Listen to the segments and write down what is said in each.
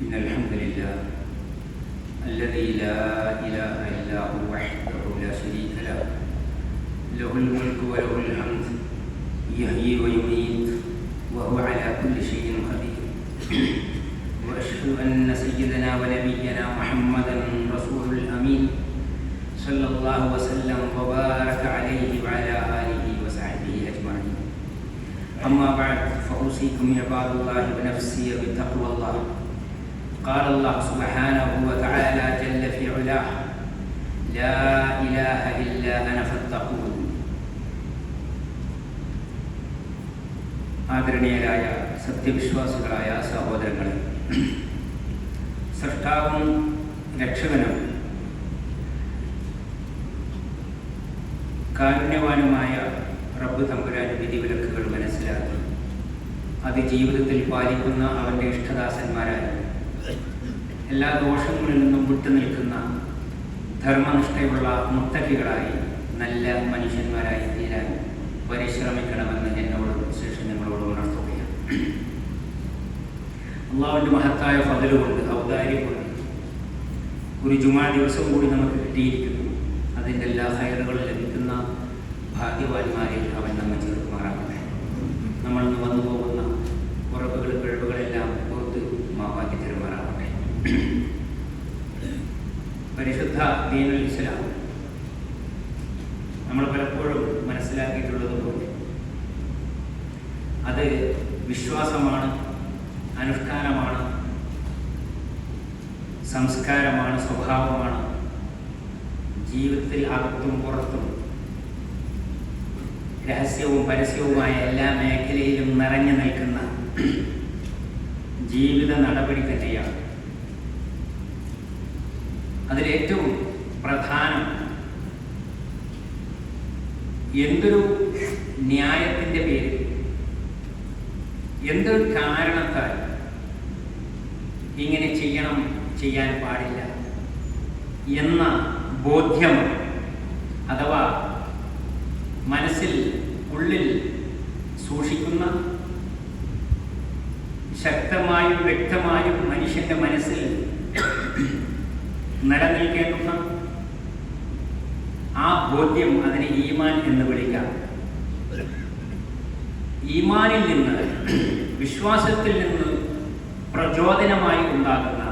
إن الحمد لله الذي لا إله إلا هو وحده لا شريك له. له الملك وله الحمد يحيي ويميت وهو على كل شيء قدير. وأشهد أن سيدنا ونبينا محمدا رسول الأمين صلى الله وسلم وبارك عليه وعلى آله وصحبه أجمعين. أما بعد فأوصيكم عباد الله ونفسي بتقوى الله. قال الله سبحانه وتعالى جل في علاه لا إله إلا أنا فاتقون ആദരണീയരായ സത്യവിശ്വാസികളായ സഹോദരങ്ങളെ സൃഷ്ടാവും രക്ഷകനും കാരുണ്യവാനുമായ റബ്ബ് തമ്പുരാന്റെ വിധിവിലക്കുകൾ മനസ്സിലാക്കി അത് ജീവിതത്തിൽ പാലിക്കുന്ന അവൻ്റെ ഇഷ്ടദാസന്മാരായ എല്ലാ ദോഷങ്ങളിൽ നിന്നും വിട്ടുനിൽക്കുന്ന ധർമ്മനിഷ്ഠയുള്ള മുത്തക്കികളായി നല്ല മനുഷ്യന്മാരായി തീരാൻ പരിശ്രമിക്കണമെന്ന് എന്നോട് ശേഷം നിങ്ങളോട് ഉണർത്തുകയാണ്. അള്ളാഹുവിന്റെ മഹത്തായ ഫതലുകൊണ്ട് ഔദാര്യമുണ്ട് ഒരു ജുമാ ദിവസം കൂടി നമുക്ക് കിട്ടിയിരിക്കുന്നു. അതിന്റെ എല്ലാ ഹയറുകളും ലഭിക്കുന്ന ഭാഗ്യവാന്മാരിൽ ദീനുൽ ഇസ്ലാം നമ്മൾ പലപ്പോഴും മനസ്സിലാക്കിയിട്ടുള്ളതുപോലെ അത് വിശ്വാസമാണ് അനുഷ്ഠാനമാണ് സംസ്കാരമാണ് സ്വഭാവമാണ്. ജീവിതത്തിൽ അകത്തും പുറത്തും രഹസ്യവും പരസ്യവുമായ എല്ലാ മേഖലയിലും നിറഞ്ഞു നിൽക്കുന്ന ജീവിത നടപടി തന്നെയാണ് അതിലേറ്റവും പ്രധാനം എന്തൊരു ന്യായത്തിന്റെ പേര് എന്തൊരു കാരണത്താൽ ഇങ്ങനെ ചെയ്യണം ചെയ്യാൻ പാടില്ല എന്ന ബോധ്യം അഥവാ മനസ്സിൽ ഉള്ളിൽ സൂക്ഷിക്കുന്ന ശക്തമായും വ്യക്തമായും മനുഷ്യന്റെ മനസ്സിൽ നിലനിൽക്കേണ്ടുന്ന ആ ബോധ്യം അതിനെ ഈമാൻ എന്ന് വിളിക്കാം. ഈമാനിൽ നിന്ന് വിശ്വാസത്തിൽ നിന്ന് പ്രചോദനമായി ഉണ്ടാകുന്ന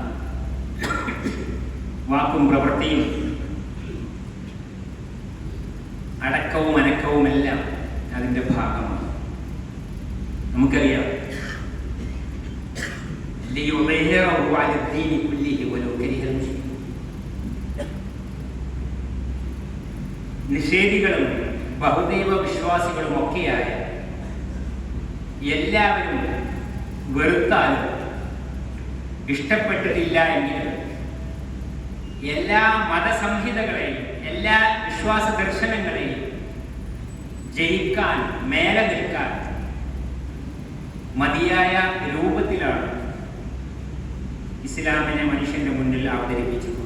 വാക്കും പ്രവൃത്തിയും അടക്കവും അനക്കവുമെല്ലാം അതിന്റെ ഭാഗമാണ്. നമുക്കറിയാം. നിഷേധികളും ബഹുദൈവ വിശ്വാസികളും ഒക്കെയായ എല്ലാവരും വെറുത്താലും ഇഷ്ടപ്പെട്ടിട്ടില്ല എങ്കിലും എല്ലാ മതസംഹിതകളെയും എല്ലാ വിശ്വാസ ദർശനങ്ങളെയും ജയിക്കാൻ മേലെ നിൽക്കാൻ മതിയായ രൂപത്തിലാണ് ഇസ്ലാമിനെ മനുഷ്യന്റെ മുന്നിൽ അവതരിപ്പിച്ചിട്ടുള്ളത്.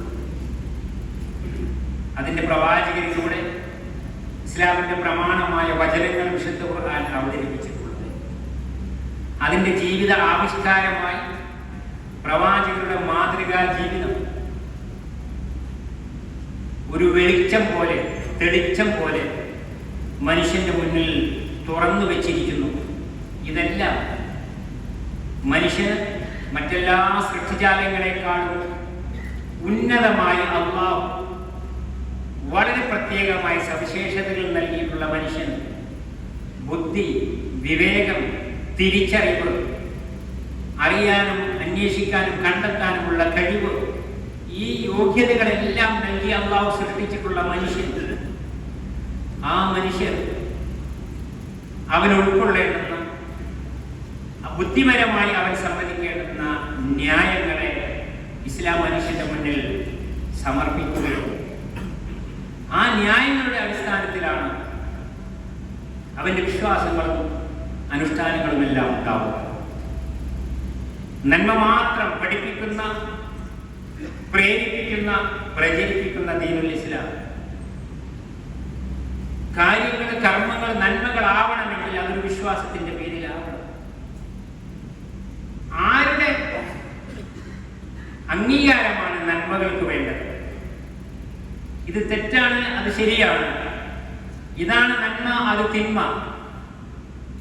അതിന്റെ പ്രവാചകരിലൂടെ ഇസ്ലാമിന്റെ പ്രമാണമായ വചനങ്ങൾ വിശുദ്ധ ഖുർആൻ അവതരിപ്പിച്ചിട്ടുള്ളത് അതിന്റെ ജീവിത ആവിഷ്കാരമായി പ്രവാചകരുടെ മാതൃകാ ജീവിതം. ഒരു വെളിച്ചം പോലെ തെളിച്ചം പോലെ മനുഷ്യന്റെ മുന്നിൽ തുറന്നു വെച്ചിരിക്കുന്നു. ഇതെല്ലാം മനുഷ്യന് മറ്റെല്ലാ സൃഷ്ടിജാലങ്ങളെക്കാളും ഉന്നതമായി അള്ളാഹു. വളരെ പ്രത്യേകമായ സവിശേഷതകൾ നൽകിയിട്ടുള്ള മനുഷ്യൻ. ബുദ്ധി വിവേകം തിരിച്ചറിവ് അറിയാനും അന്വേഷിക്കാനും കണ്ടെത്താനുമുള്ള കഴിവ് ഈ യോഗ്യതകളെല്ലാം നൽകി അള്ളാഹു സൃഷ്ടിച്ചിട്ടുള്ള മനുഷ്യൻ. ആ മനുഷ്യർ അവൻ ഉൾക്കൊള്ളേണ്ടുന്ന ബുദ്ധിപരമായി അവൻ സമ്മതിക്കേണ്ടുന്ന ന്യായങ്ങളെ ഇസ്ലാം മനുഷ്യന്റെ മുന്നിൽ സമർപ്പിക്കുകയും ആ ന്യായങ്ങളുടെ അടിസ്ഥാനത്തിലാണ് അവന്റെ വിശ്വാസങ്ങളും അനുഷ്ഠാനങ്ങളും എല്ലാം ഉണ്ടാവുക നന്മ മാത്രം പഠിപ്പിക്കുന്ന പ്രേരിപ്പിക്കുന്ന പ്രചരിപ്പിക്കുന്ന ദീനുൽ ഇസ്ലാം. കാര്യങ്ങൾ കർമ്മങ്ങൾ നന്മകളാവണമെങ്കിൽ അതൊരു വിശ്വാസത്തിന്റെ പേരിലാവണം. ആരുടെ അംഗീകാരമാണ് നന്മകൾക്ക് വേണ്ടത്? ഇത് തെറ്റാണ് അത് ശരിയാണ്. ഇതാണ് നന്മ അത് തിന്മ.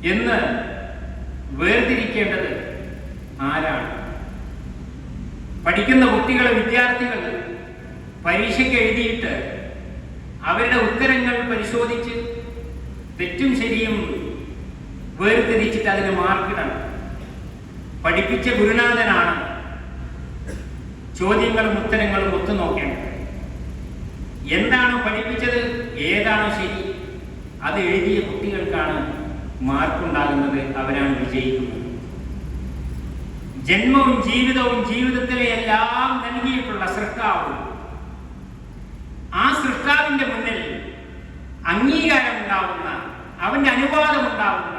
എന്ന് വേർതിരിക്കേണ്ടത് ആരാണ്? പഠിക്കുന്ന കുട്ടികൾ വിദ്യാർത്ഥികൾ പരീക്ഷയ്ക്ക് എഴുതിയിട്ട് അവരുടെ ഉത്തരങ്ങൾ പരിശോധിച്ച് തെറ്റും ശരിയും വേർതിരിച്ചിട്ട് അതിന് മാർക്കിടണം. പഠിപ്പിച്ച ഗുരുനാഥനാണ് ചോദ്യങ്ങളും ഉത്തരങ്ങളും ഒത്തു നോക്കേണ്ടത്. എന്താണോ പഠിപ്പിച്ചത്? ഏതാണോ ശരി. അത് എഴുതിയ കുട്ടികൾക്കാണ് മാർക്കുണ്ടാകുന്നത് അവരാണ് വിജയിക്കുന്നത്. ജന്മവും ജീവിതവും ജീവിതത്തിലെ എല്ലാം നൽകിയിട്ടുള്ള സൃഷ്ടാവ്. ആ സൃഷ്ടാവിന്റെ മുന്നിൽ അംഗീകാരം ഉണ്ടാവുന്ന അവന്റെ അനുവാദം ഉണ്ടാവുന്ന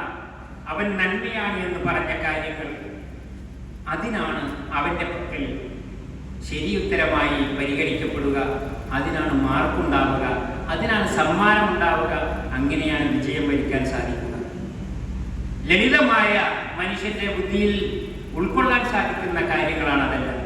അവൻ നന്മയാണ് എന്ന് പറഞ്ഞ കാര്യങ്ങൾ. അതിനാണ് അവന്റെ പക്കൽ ശരിയുത്തരമായി പരിഗണിക്കപ്പെടുക അതിനാണ് മാർക്കുണ്ടാവുക അതിനാണ് സമ്മാനം ഉണ്ടാവുക അങ്ങനെയാണ് വിജയം വരിക്കാൻ സാധിക്കുക ലളിതമായ മനുഷ്യന്റെ ബുദ്ധിയിൽ ഉൾക്കൊള്ളാൻ സാധിക്കുന്ന കാര്യങ്ങളാണ് അതെല്ലാം.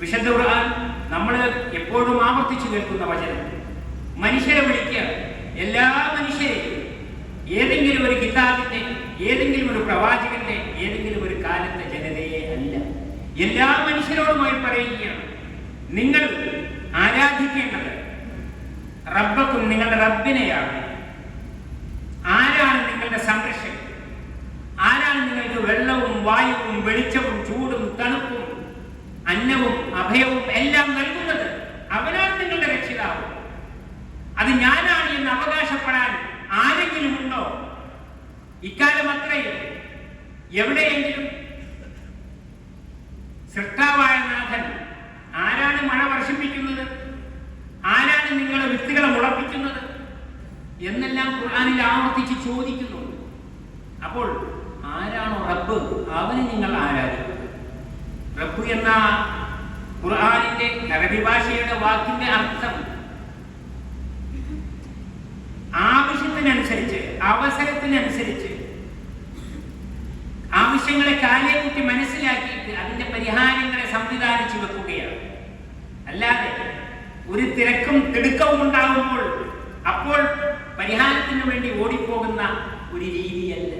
വിശുദ്ധ ഖുർആൻ നമ്മൾ എപ്പോഴും ആവർത്തിച്ചു കേൾക്കുന്ന വചനം. മനുഷ്യരെ വിളിക്കുക. എല്ലാ മനുഷ്യരെയും ഏതെങ്കിലും ഒരു കിതാബിന്റെ ഏതെങ്കിലും ഒരു പ്രവാചകന്റെ ഏതെങ്കിലും ഒരു കാലത്തെ ജനതയെ അല്ല. എല്ലാ മനുഷ്യരോടുമായി പറയുകയാണ്. നിങ്ങൾ ആരാധിക്കേണ്ടത് റബ്ബക്കും നിങ്ങളുടെ റബ്ബിനെയാണ്. ആരാണ് നിങ്ങളുടെ സംരക്ഷകൻ? ആരാണ് നിങ്ങൾക്ക് വെള്ളവും വായുവും വെളിച്ചവും ചൂടും തണുപ്പും അന്നവും അഭയവും എല്ലാം നൽകുന്നത്? അവനാണ് നിങ്ങളുടെ രക്ഷിതാവ്. അത് ഞാനാണ് എന്ന് അവകാശപ്പെടാൻ ആരെങ്കിലും ഉണ്ടോ? ഇക്കാലം അത്രയും. എവിടെയെങ്കിലും? സൃഷ്ടാവായ ആരാണ് മഴ വർഷിപ്പിക്കുന്നത്? ആരാണ് നിങ്ങളെ വിത്തുകളെ മുളപ്പിക്കുന്നത്? എന്നെല്ലാം ഖുർആാനിൽ ആവർത്തിച്ച് ചോദിക്കുന്നുണ്ട് അപ്പോൾ ആരാണോ റബ്ബ്? അവന് നിങ്ങൾ ആരാധിക്കുന്നത് റബ്ബ് എന്ന ഖുർആാനിന്റെ അറബി ഭാഷയുടെ വാക്കിന്റെ അർത്ഥം ആവശ്യത്തിനനുസരിച്ച് അവസരത്തിനനുസരിച്ച് ആവശ്യങ്ങളെ കാലിയെ കുറ്റി മനസ്സിലാക്കിയിട്ട് അതിന്റെ പരിഹാരങ്ങളെ സംവിധാനിച്ചു വെക്കുകയാണ്. അല്ലാതെ ഒരു തിരക്കും തിടുക്കവും ഉണ്ടാകുമ്പോൾ അപ്പോൾ പരിഹാരത്തിന് വേണ്ടി ഓടിപ്പോകുന്ന ഒരു രീതിയല്ല.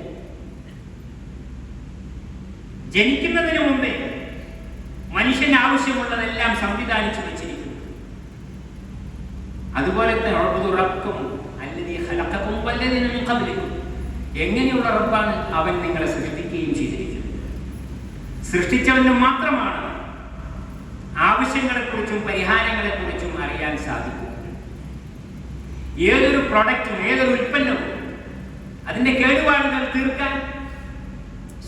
ജനിക്കുന്നതിന് മുമ്പേ മനുഷ്യന് ആവശ്യമുള്ളതെല്ലാം സംവിധാനിച്ചു വെച്ചിരിക്കുന്നു. അതുപോലെ തന്നെ ഉറപ്പുതു അല്ലെങ്കിൽ ഹലക്കക്കും വല്ലദീന മിൻ എങ്ങനെയുള്ള റബ്ബാണ് അവൻ നിങ്ങളെ സൃഷ്ടിക്കുകയും ചെയ്തിരിക്കുന്നത്? സൃഷ്ടിച്ചവന് മാത്രമാണ് ആവശ്യങ്ങളെക്കുറിച്ചും പരിഹാരങ്ങളെക്കുറിച്ചും അറിയാൻ സാധിക്കും. ഏതൊരു പ്രൊഡക്റ്റും ഏതൊരു ഉൽപ്പന്നവും അതിന്റെ കേടുപാടുകൾ തീർക്കാൻ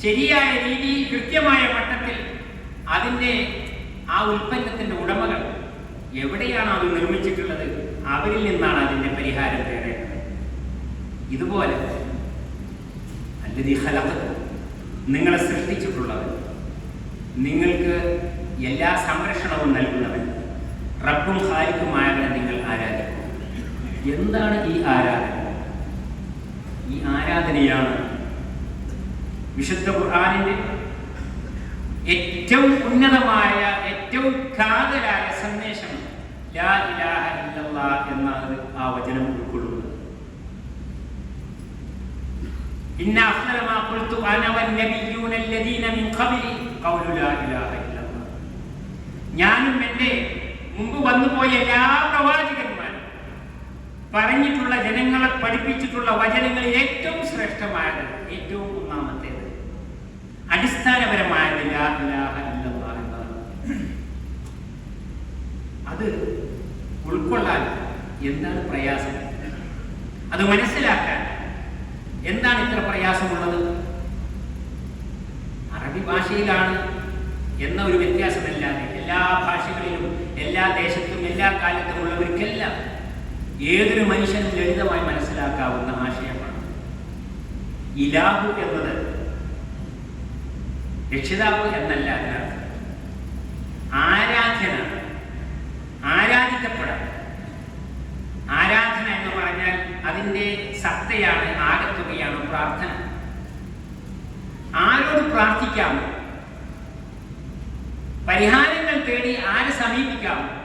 ശരിയായ രീതിയിൽ കൃത്യമായ മട്ടത്തിൽ അതിന്റെ ആ ഉൽപ്പന്നത്തിന്റെ ഉടമകൾ എവിടെയാണ് അത് നിർമ്മിച്ചിട്ടുള്ളത്? അവരിൽ നിന്നാണ് അതിന്റെ പരിഹാരം തേടേണ്ടത്. ഇതുപോലെ ഹലത്ത് നിങ്ങളെ സൃഷ്ടിച്ചിട്ടുള്ളവർ നിങ്ങൾക്ക് എല്ലാ സംരക്ഷണവും നൽകുന്നവൻ. റബ്ബും ഹാലിക്കുമായവനെ നിങ്ങൾ ആരാധിക്കും. എന്താണ് ഈ ആരാധന? ഈ ആരാധനയാണ് വിശുദ്ധ ഖുർആാനിന്റെ ഏറ്റവും ഉന്നതമായ ഏറ്റവും കാതലായ സന്ദേശം. ലാ ഇലാഹ എന്നാണ് ആ വചനം ഉൾക്കൊള്ളുന്നത്. ഇന്ന അഫ്ളല മാ ഖുൽതു അന വന്നബിയ്യൂന അല്ലദീന മിൻ ഖബ്ലി. ഖൗലു ലാ ഇലാഹ ഞാനും എന്റെ മുമ്പ് വന്നുപോയ എല്ലാ പ്രവാചകന്മാരും പറഞ്ഞിട്ടുള്ള ജനങ്ങളെ പഠിപ്പിച്ചിട്ടുള്ള വചനങ്ങളിൽ ഏറ്റവും ശ്രേഷ്ഠമായത് ഏറ്റവും ഒന്നാമത്തേത്. അടിസ്ഥാനപരമായത് അത് ഉൾക്കൊള്ളാൻ എന്താണ് പ്രയാസം? അത് മനസ്സിലാക്കാൻ എന്താണ് ഇത്ര പ്രയാസമുള്ളത്? അറബി ഭാഷയിലാണ് എന്ന ഒരു വ്യത്യാസമല്ലാതെ എല്ലാ ഭാഷകളിലും എല്ലാ ദേശത്തും എല്ലാ കാലത്തും ഉള്ളവർക്കെല്ലാം ഏതൊരു മനുഷ്യനും ലളിതമായി മനസ്സിലാക്കാവുന്ന ആശയമാണ്. ഇലാഹു എന്നത് രക്ഷിതാവ് എന്നല്ല ആരാധന ആരാധിക്കപ്പെടാം. ആരാധന എന്ന് പറഞ്ഞാൽ അതിന്റെ സത്തയാണ് ആകത്തുകയാണ് പ്രാർത്ഥന. ആരോട് പ്രാർത്ഥിക്കാമോ? പരിഹാരങ്ങൾ തേടി ആരെ സമീപിക്കാം?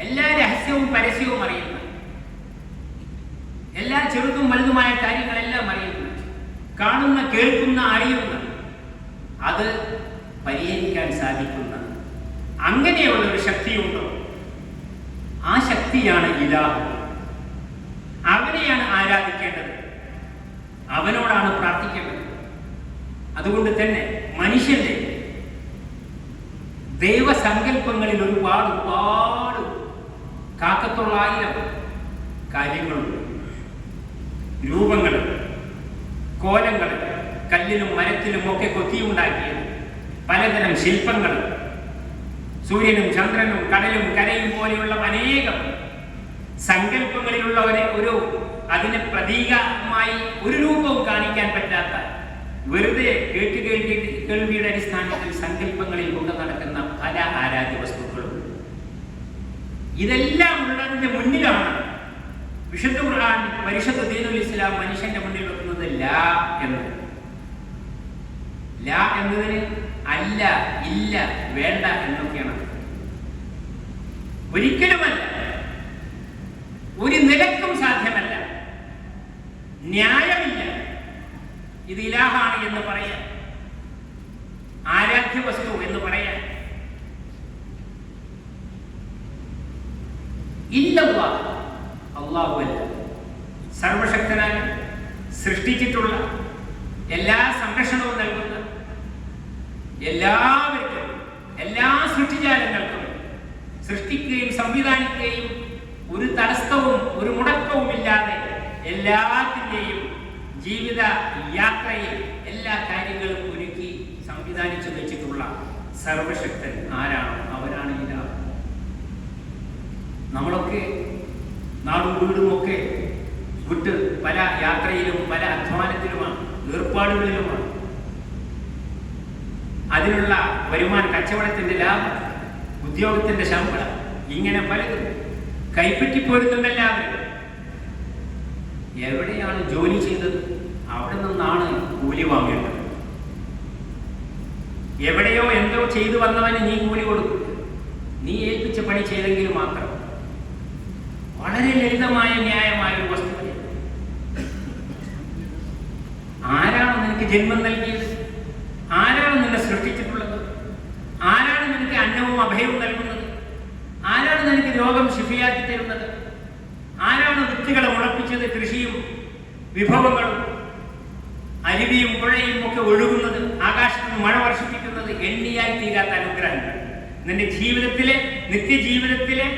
എല്ലാ രഹസ്യവും പരസ്യവും അറിയുന്നു. എല്ലാ ചെറുതും വലുതുമായ കാര്യങ്ങളെല്ലാം അറിയുന്നു. കാണുന്ന കേൾക്കുന്ന അറിയുന്ന. അത് പരിഹരിക്കാൻ സാധിക്കുന്ന. അങ്ങനെയുള്ള ഒരു ശക്തിയുണ്ടോ? ആ ശക്തിയാണ് ഇലാഹു. അവനെയാണ് ആരാധിക്കേണ്ടത്? അവനോടാണ് പ്രാർത്ഥിക്കേണ്ടത്. അതുകൊണ്ട് തന്നെ മനുഷ്യന്റെ ദൈവസങ്കല്പങ്ങളിൽ ഒരുപാട് ഒരുപാട് കാക്കത്തൊള്ളായിരം കാര്യങ്ങളുണ്ട് രൂപങ്ങൾ കോലങ്ങൾ കല്ലിലും മരത്തിലും ഒക്കെ കൊത്തിയുണ്ടാക്കിയത്. പലതരം ശില്പങ്ങൾ സൂര്യനും ചന്ദ്രനും കടലും കരയും പോലെയുള്ള അനേകം സങ്കല്പങ്ങളിലുള്ളവരെ ഒരു അതിന് പ്രതീകമായി ഒരു രൂപവും കാണിക്കാൻ പറ്റാത്ത വെറുതെ കേട്ട് കേൾവി കേൾവിയുടെ അടിസ്ഥാനത്തിൽ സങ്കല്പങ്ങളിൽ കൊണ്ട് നടക്കുന്ന പല ആരാധ്യ വസ്തുക്കളും ഇതെല്ലാം ഉള്ളതിന്റെ മുന്നിലാണ് വിശുദ്ധ ഖുർആൻ പരിശുദ്ധ ദീനുൽ ഇസ്ലാം മനുഷ്യന്റെ മുന്നിൽ വെക്കുന്നത് ലാ എന്ന്. ലാ എന്നതിന് അല്ല ഇല്ല വേണ്ട എന്നൊക്കെയാണ്. ഒരിക്കലുമല്ല ഒരു നിലക്കും സാധ്യമല്ല. ന്യായമില്ല. ഇത് ഇലാഹാണ് എന്ന് പറയാം ആരാധ്യ വസ്തു എന്ന് പറയാൻ ഇല്ലല്ല. അള്ളാഹുവല്ല സർവശക്തനായ സൃഷ്ടിച്ചിട്ടുള്ള എല്ലാ സംരക്ഷണവും നൽകുന്ന എല്ലാവർക്കും എല്ലാ സൃഷ്ടിജാലങ്ങൾക്കും സൃഷ്ടിക്കുകയും സംവിധാനിക്കുകയും ഒരു തടസ്സവും ഒരു മുടക്കവും ഇല്ലാതെ എല്ലാത്തിന്റെയും ജീവിത യാത്രയിൽ എല്ലാ കാര്യങ്ങളും ഒരുക്കി സംവിധാനിച്ചു വെച്ചിട്ടുള്ള സർവശക്തൻ ആരാണോ? അവരാണ് ഇതാ. നമ്മളൊക്കെ നാടും വീടും ഒക്കെ വിട്ട് പല യാത്രയിലും പല അധ്വാനത്തിലുമാണ് ഏർപ്പാടുകളിലുമാണ്. അതിനുള്ള വരുമാന കച്ചവടത്തിന്റെ ലാഭം ഉദ്യോഗത്തിന്റെ ശമ്പളം ഇങ്ങനെ പലതും കൈപ്പറ്റി കൈപ്പറ്റിപ്പോരുന്നുണ്ടെല്ലാവരും എവിടെയാണ് ജോലി ചെയ്തത്? അവിടെ നിന്നാണ് കൂലി വാങ്ങേണ്ടത്. എവിടെയോ എന്തോ ചെയ്തു വന്നവന് നീ കൂലി കൊടുക്കും. നീ ഏൽപ്പിച്ച പണി ചെയ്തെങ്കിൽ മാത്രം. വളരെ ലളിതമായ ന്യായമായ ഒരു വസ്തുത ആരാണ് നിനക്ക് ജന്മം നൽകിയത്? ആരാണ് നിന്നെ സൃഷ്ടിച്ചിട്ടുള്ളത്? ആരാണ് നിനക്ക് അന്നവും അഭയവും നൽകുന്നത്? ആരാണ് നിനക്ക് രോഗം ശിഫിയാക്കി തരുന്നത്? ആരാണ് വിത്തുകളെ മുളപ്പിച്ചത് കൃഷിയും വിഭവങ്ങളും അരുവിയും പുഴയും ഒക്കെ ഒഴുകുന്നത് ആകാശത്തിന് മഴ വർഷിപ്പിക്കുന്നത്? എണ്ണിയാൽ തീരാത്ത അനുഗ്രഹങ്ങൾ. നിന്റെ ജീവിതത്തിലെ നിത്യജീവിതത്തിലെ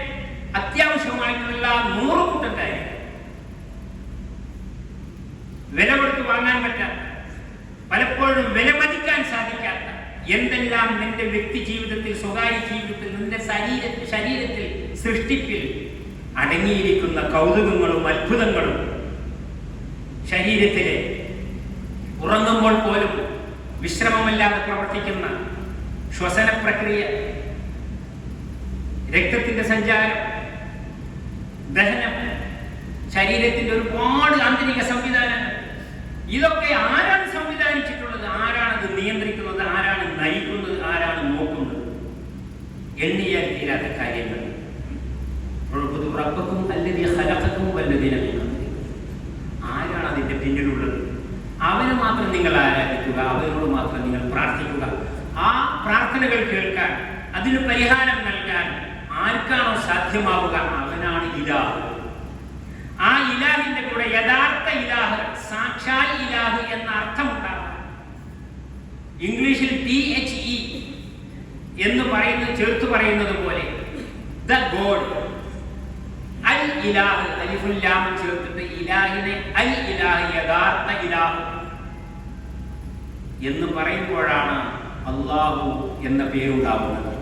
അത്യാവശ്യമായിട്ടുള്ള നൂറ് കൂട്ടം കാര്യം. വില കൊടുത്ത് വാങ്ങാൻ പറ്റാത്ത പലപ്പോഴും വിലമതിക്കാൻ സാധിക്കാത്ത എന്തെല്ലാം നിന്റെ വ്യക്തി ജീവിതത്തിൽ സ്വകാര്യ ജീവിതത്തിൽ നിന്റെ ശരീര ശരീരത്തിൽ സൃഷ്ടിപ്പിൽ അടങ്ങിയിരിക്കുന്ന കൗതുകങ്ങളും അത്ഭുതങ്ങളും ശരീരത്തിലെ ഉറങ്ങുമ്പോൾ പോലും വിശ്രമമല്ലാതെ പ്രവർത്തിക്കുന്ന ശ്വസന പ്രക്രിയ രക്തത്തിന്റെ സഞ്ചാരം ദഹനം ശരീരത്തിന്റെ ഒരുപാട് ആന്തരിക സംവിധാനങ്ങൾ. ഇതൊക്കെ ആരാണ് സംവിധാനിച്ചിട്ടുള്ളത്? ആരാണ് ഇത് നിയന്ത്രിക്കുന്നത്? ആരാണ് നയിക്കുന്നത്? ആരാണ് നോക്കുന്നത്? എണ്ണിയാൽ തീരാത്ത കാര്യങ്ങൾ. റബ്ബക്കും വല്ലദീന മിൻ ഖബ്ലിക്കും. ആരാണ് അതിന്റെ പിന്നിലുള്ളത്? അവനെ മാത്രം നിങ്ങൾ ആരാധിക്കുക അവനോട് മാത്രം നിങ്ങൾ പ്രാർത്ഥിക്കുക. ആ പ്രാർത്ഥനകൾ കേൾക്കാൻ അതിന് പരിഹാരം നൽകാൻ ആർക്കാണോ സാധ്യമാവുക? അവനാണ് ഇലാഹ്. ആ ഇലാഹിന്റെ കൂടെ യഥാർത്ഥ ഇലാഹ് സാക്ഷാൽ ഇലാഹ് എന്ന അർത്ഥമുണ്ടാകാം ഇംഗ്ലീഷിൽ ടി എച്ച് ഇ എന്ന് പറയുന്നത് ചേർത്ത് പറയുന്നത് പോലെ ദ ഗോഡ് അൽ ഇലാഹ് അലിഫുല്ലാം ചേർത്തിട്ട് ഇലാഹിനെ അൽ ഇലാഹ് യഥാർത്ഥ ഇലാഹ് എന്ന് പറയുമ്പോഴാണ് അള്ളാഹു എന്ന പേരുണ്ടാവുന്നത്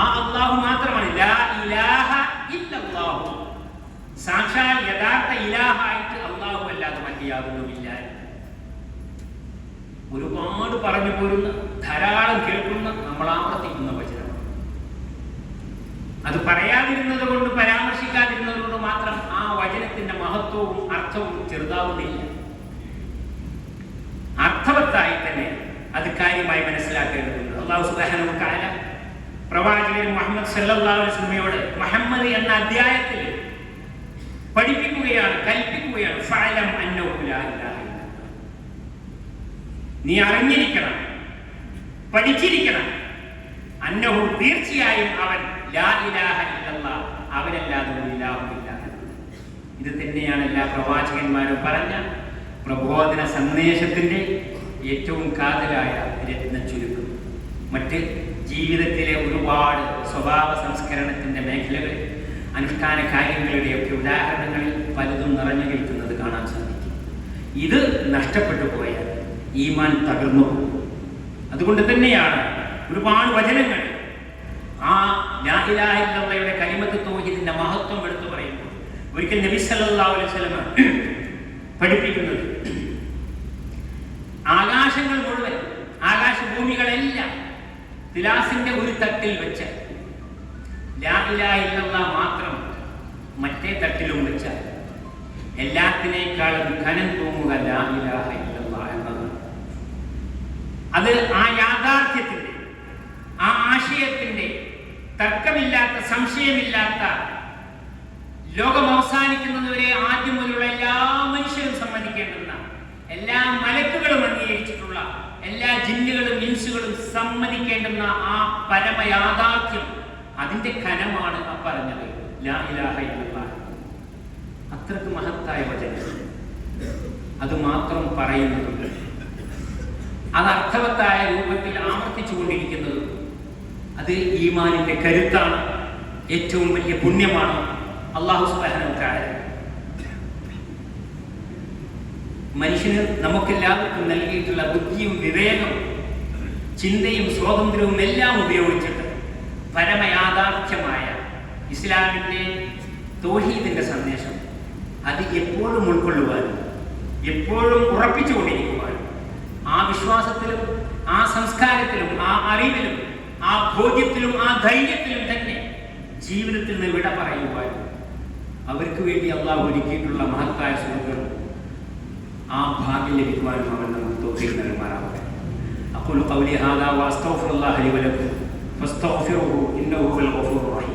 ആ അള്ളാഹു മാത്രമാണ്. സാക്ഷാൽ യഥാർത്ഥ ഇലാഹായിട്ട് അള്ളാഹു അല്ലാതെ മതിയാകുന്നുമില്ല ഒരുപാട് പറഞ്ഞു പോരുന്ന ധാരാളം കേൾക്കുന്ന നമ്മൾ ആവർത്തിക്കുന്ന വചനം അത് പറയാതിരുന്നത് കൊണ്ട് പരാമർശിക്കാതിരുന്നത് കൊണ്ട് മാത്രം ആ വചനത്തിന്റെ മഹത്വവും അർത്ഥവും ചെറുതാവുന്നില്ല. അർത്ഥവത്തായി തന്നെ അത് കാര്യമായി മനസ്സിലാക്കേണ്ടതുണ്ട്. അള്ളാഹു സുബാന പ്രവാചകൻ മുഹമ്മദ് വസല്ലമയോട് മുഹമ്മദ് എന്ന അധ്യായത്തിൽ പഠിപ്പിക്കുകയാണ് കൽപ്പിക്കുകയാണ് ഫലം. നീ അറിഞ്ഞിരിക്കണം പഠിച്ചിരിക്കണം. അന്നഹു തീർച്ചയായും അവൻ ലാ ഇലാഹ ഇത് തന്നെയാണ് എല്ലാ പ്രവാചകന്മാരും പറഞ്ഞ പ്രബോധന സന്ദേശത്തിന്റെ ഏറ്റവും കാതലായ രത്ന ചുരുക്കം മറ്റ് ജീവിതത്തിലെ ഒരുപാട് സ്വഭാവ സംസ്കരണത്തിന്റെ മേഖലകളിൽ അനുഷ്ഠാന കാര്യങ്ങളുടെയൊക്കെ ഉദാഹരണങ്ങളിൽ പലതും നിറഞ്ഞു നിൽക്കുന്നത് കാണാൻ സാധിക്കും. ഇത് നഷ്ടപ്പെട്ടു പോയാൽ ഈമാൻ തകർന്നു അതുകൊണ്ട് തന്നെയാണ് ഒരുപാട് വചനങ്ങൾ ആ ലാ കരിമത്ത് തൗഹീദിന്റെ മഹത്വം എടുത്തു പറയുമ്പോൾ ഒരിക്കൽ നബി സല്ലല്ലാഹു അലൈഹി പഠിപ്പിക്കുന്നത് തട്ടിൽ വെച്ച് മാത്രം മറ്റേ തട്ടിലും വെച്ച എല്ലാത്തിനേക്കാളും ഘനം തൂങ്ങുക ലാ ഇലാഹ ഇല്ലല്ലാഹ് എന്നതാണ്. അത് ആ യാഥാർത്ഥ്യത്തിന്റെ ആ ആശയത്തിന്റെ തർക്കമില്ലാത്ത സംശയമില്ലാത്ത ലോകം അവസാനിക്കുന്നതുവരെ ആദ്യം മുതലുള്ള എല്ലാ മനുഷ്യരും സമ്മതിക്കേണ്ടുന്ന എല്ലാ മലക്കുകളും അംഗീകരിച്ചിട്ടുള്ള എല്ലാ ജിന്നുകളും ഇൻസുകളും സമ്മതിക്കേണ്ടുന്ന ആ പരമ യാഥാർത്ഥ്യം അതിന്റെ കനമാണ് ആ പറഞ്ഞത്. അത്രയ്ക്ക് മഹത്തായ വചനം. അത് മാത്രം പറയുന്നത് അത് അർത്ഥവത്തായ രൂപത്തിൽ ആവർത്തിച്ചുകൊണ്ടിരിക്കുന്നത് അത് ഈമാനിന്റെ കരുത്താണ്. ഏറ്റവും വലിയ പുണ്യമാണ്. അള്ളാഹു സുബാന മനുഷ്യന് നമുക്കെല്ലാവർക്കും നൽകിയിട്ടുള്ള ബുദ്ധിയും വിവേകവും ചിന്തയും സ്വാതന്ത്ര്യവും എല്ലാം ഉപയോഗിച്ചിട്ട് പരമയാഥാർത്ഥ്യമായ ഇസ്ലാമിന്റെ തോഹീദിന്റെ സന്ദേശം അത് എപ്പോഴും ഉൾക്കൊള്ളുവാനും എപ്പോഴും ഉറപ്പിച്ചുകൊണ്ടിരിക്കുവാനും ആ വിശ്വാസത്തിലും ആ സംസ്കാരത്തിലും ആ അറിവിലും ആ ബോധ്യത്തിലും ആ ധൈര്യത്തിലും തന്നെ ജീവിതത്തിൽ നിന്ന് വിട പറയുവാനും. അവർക്ക് വേണ്ടി അള്ളാഹ് ഒരുക്കിയിട്ടുള്ള മഹത്തായ आप भाग्य लेके तुम्हारे मामला तो أقول قولي هذا وأستغفر الله لي ولكم. فاستغفروه إنه هو الغفور الرحيم.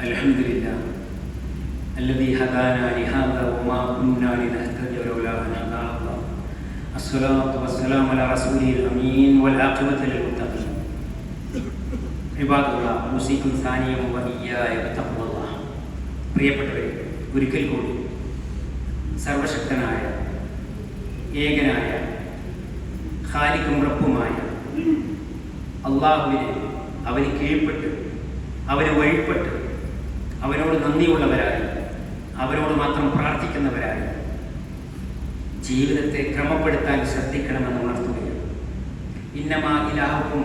الحمد لله الذي هدانا لهذا وما كنا لنهتدي لولا أن هدانا. الصلاة والسلام على رسوله الأمين والعاقبة للمتقين عباد الله أوصيكم ثانيا وإياي بتقوى الله പ്രിയപ്പെട്ടവരെ ഒരിക്കൽ കൂടി സർവശക്തനായ ഏകനായ ഖാലിക്കും റബ്ബുമായ അള്ളാഹുവിനെ അവന് കീഴ്പ്പെട്ട് അവന് വഴിപ്പെട്ട് അവനോട് നന്ദിയുള്ളവരായി അവനോട് മാത്രം പ്രാർത്ഥിക്കുന്നവരായി ജീവിതത്തെ ക്രമപ്പെടുത്താൻ ശ്രദ്ധിക്കണമെന്ന് ഉണർത്തുകയാണ്. ഇന്നമാ ഇലാഹുക്കും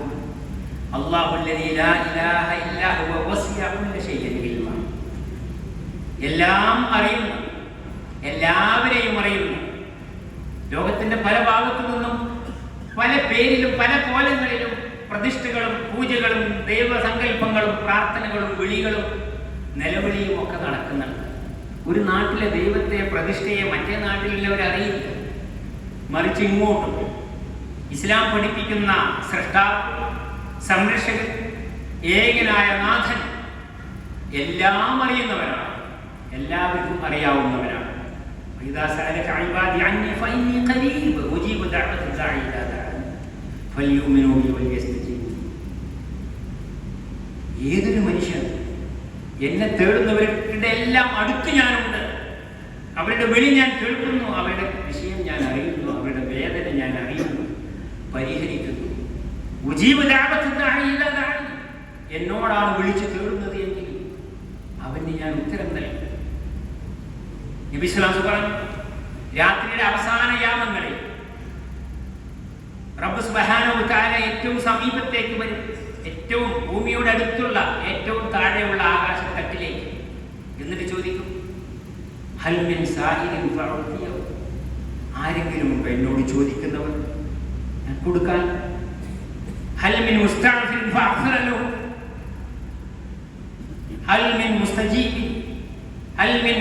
എല്ലാം അറിയുന്നു എല്ലാവരെയും അറിയുന്നു. ലോകത്തിന്റെ പല ഭാഗത്തു നിന്നും പല പേരിലും പല കോലങ്ങളിലും പ്രതിഷ്ഠകളും പൂജകളും ദൈവസങ്കല്പങ്ങളും പ്രാർത്ഥനകളും വിളികളും നിലവിളിയും ഒക്കെ നടക്കുന്നുണ്ട്. ഒരു നാട്ടിലെ ദൈവത്തെ പ്രതിഷ്ഠയെ മറ്റേ നാട്ടിലുള്ളവർ അറിയില്ല മറിച്ച് ഇങ്ങോട്ടും ഇസ്ലാം പഠിപ്പിക്കുന്ന സൃഷ്ടാവ് സംരക്ഷകൻ ഏകനായ നാഥൻ എല്ലാം അറിയുന്നവരാണ് എല്ലാവർക്കും അറിയാവുന്നവരാണ് وإذا سألك عبادي عني فإني قريب أجيب دعوة الداعي إذا دعاني فليؤمنوا بي وليستجيبوا ഏതൊരു മനുഷ്യൻ എന്നെ തേടുന്നവരുടെ എല്ലാം അടുത്ത് ഞാനുണ്ട്. അവരുടെ വിളി ഞാൻ കേൾക്കുന്നു അവരുടെ വിഷയം ഞാൻ അറിയുന്നു അവരുടെ വേദന ഞാൻ അറിയുന്നു പരിഹരിക്കുന്നു. ദാപത്തിനായി എന്നോടാണ് വിളിച്ചു തേടുന്നത് എങ്കിൽ അവന് ഞാൻ ഉത്തരം നൽകി. നബി സ്വലാം കൊടുത്തവൻ കൊടുക്കാൻ. ഹൽമിൻ മുസ്താഫിൻ ഫഅഖറലു. ഹൽമിൻ മുസ്തജീബി ഹൽമിൻ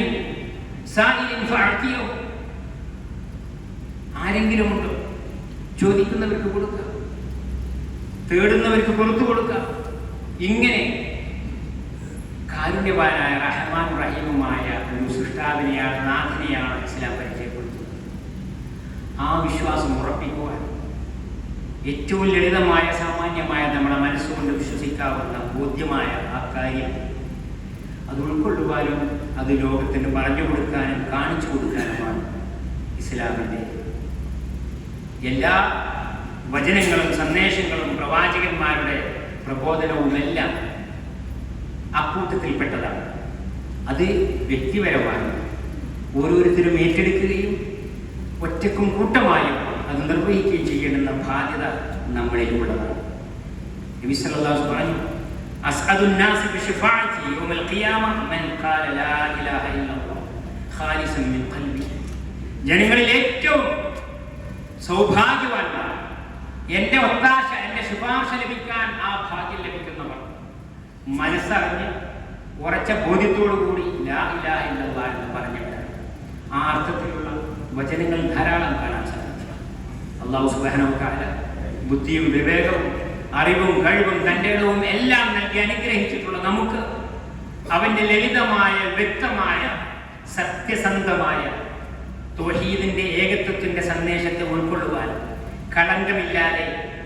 സായിലിൻ ഫഅത്തിയോ. ആരെങ്കിലും ഉണ്ടോ ചോദിക്കുന്നവർക്ക് കൊടുക്കുക തേടുന്നവർക്ക് പുറത്തു കൊടുക്കുക ഇങ്ങനെ കാരുണ്യവാനായ റഹ്മാൻ റഹീമുമായ ഒരു സൃഷ്ടാവിനെയാണ് നാഥിനെയാണ് ഇസ്ലാം പരിചയം ആ വിശ്വാസം ഉറപ്പിക്കുവാൻ ഏറ്റവും ലളിതമായ സാമാന്യമായ നമ്മുടെ മനസ്സുകൊണ്ട് വിശ്വസിക്കാവുന്ന ബോധ്യമായ ആ കാര്യം അത് ഉൾക്കൊള്ളുവാനും അത് ലോകത്തിന് പറഞ്ഞു കൊടുക്കാനും കാണിച്ചു കൊടുക്കാനുമാണ് ഇസ്ലാമിന്റെ എല്ലാ വചനങ്ങളും സന്ദേശങ്ങളും പ്രവാചകന്മാരുടെ പ്രബോധനവുമെല്ലാം അക്കൂട്ടത്തിൽപ്പെട്ടതാണ് അത് വ്യക്തിപരമായി ഓരോരുത്തരും ഏറ്റെടുക്കുകയും ഒറ്റക്കും കൂട്ടമായും അത് നിർവഹിക്കുകയും ചെയ്യേണ്ടുന്ന ബാധ്യത നമ്മളിൽ ഉള്ളതാണ് നബി ജനങ്ങളിൽ ഏറ്റവും സൗഭാഗ്യവാന്മാർ എന്റെ ഒത്താശ എന്റെ ശുപാർശ ലഭിക്കാൻ ആ ഭാഗ്യം ലഭിക്കുന്നവർ. മനസ്സറിഞ്ഞ് ഉറച്ച ബോധ്യത്തോടു കൂടി ലാ ഇലാഹ എന്നുള്ള എന്ന് ആ അർത്ഥത്തിലുള്ള വചനങ്ങൾ ധാരാളം കാണാൻ സാധിക്കും അള്ളാഹു സുബ്ഹാനഹു തആല ബുദ്ധിയും വിവേകവും അറിവും കഴിവും തൻ്റെ ഇടവും എല്ലാം നൽകി അനുഗ്രഹിച്ചിട്ടുള്ള നമുക്ക് അവൻ്റെ ലളിതമായ വ്യക്തമായ സത്യസന്ധമായ തോഹീദിന്റെ ഏകത്വത്തിന്റെ സന്ദേശത്തെ ഉൾക്കൊള്ളുവാൻ കളങ്കമില്ലാതെ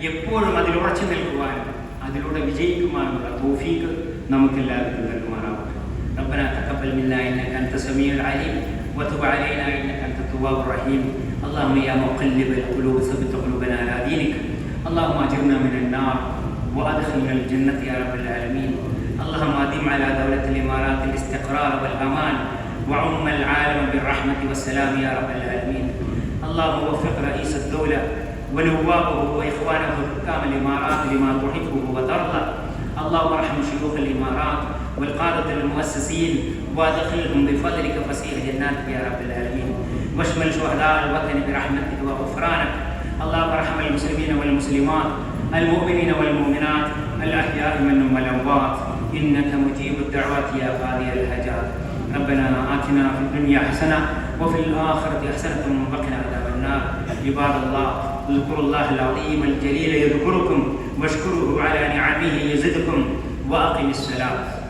എപ്പോഴും അതിൽ ഉറച്ചു നിൽക്കുവാനും അതിലൂടെ വിജയിക്കുവാനുള്ള തോഫീക്ക് നമുക്കെല്ലാവർക്കും നൽകുമാറാവട്ടെ ربنا تقبل منا انك انت السميع العليم وتب علينا انك انت التواب الرحيم. اللهم يا مقلب القلوب ثبت قلوبنا على دينك. اللهم اجرنا من النار وادخلنا الجنة يا رب العالمين. اللهم آدم على دولة الامارات الاستقرار والامان وعم العالم بالرحمة والسلام يا رب العالمين. اللهم وفق رئيس الدولة ونوابه وإخوانه حكام الإمارات لما تحبه وترضى. اللهم ارحم شيوخ الإمارات والقادة المؤسسين وادخلهم بفضلك فسيح جناتك يا رب العالمين. واشمل شهداء الوطن برحمتك وغفرانك. اللهم ارحم المسلمين والمسلمات المؤمنين والمؤمنات الأحياء منهم والأموات. إنك مجيب الدعوات يا قاضي الحاجات. ربنا آتنا في الدنيا حسنة وفي الآخرة حسنة وقنا عذاب النار. عباد الله اذكروا الله العظيم الجليل يذكركم واشكروه على نعمه يزدكم وأقم الصلاة.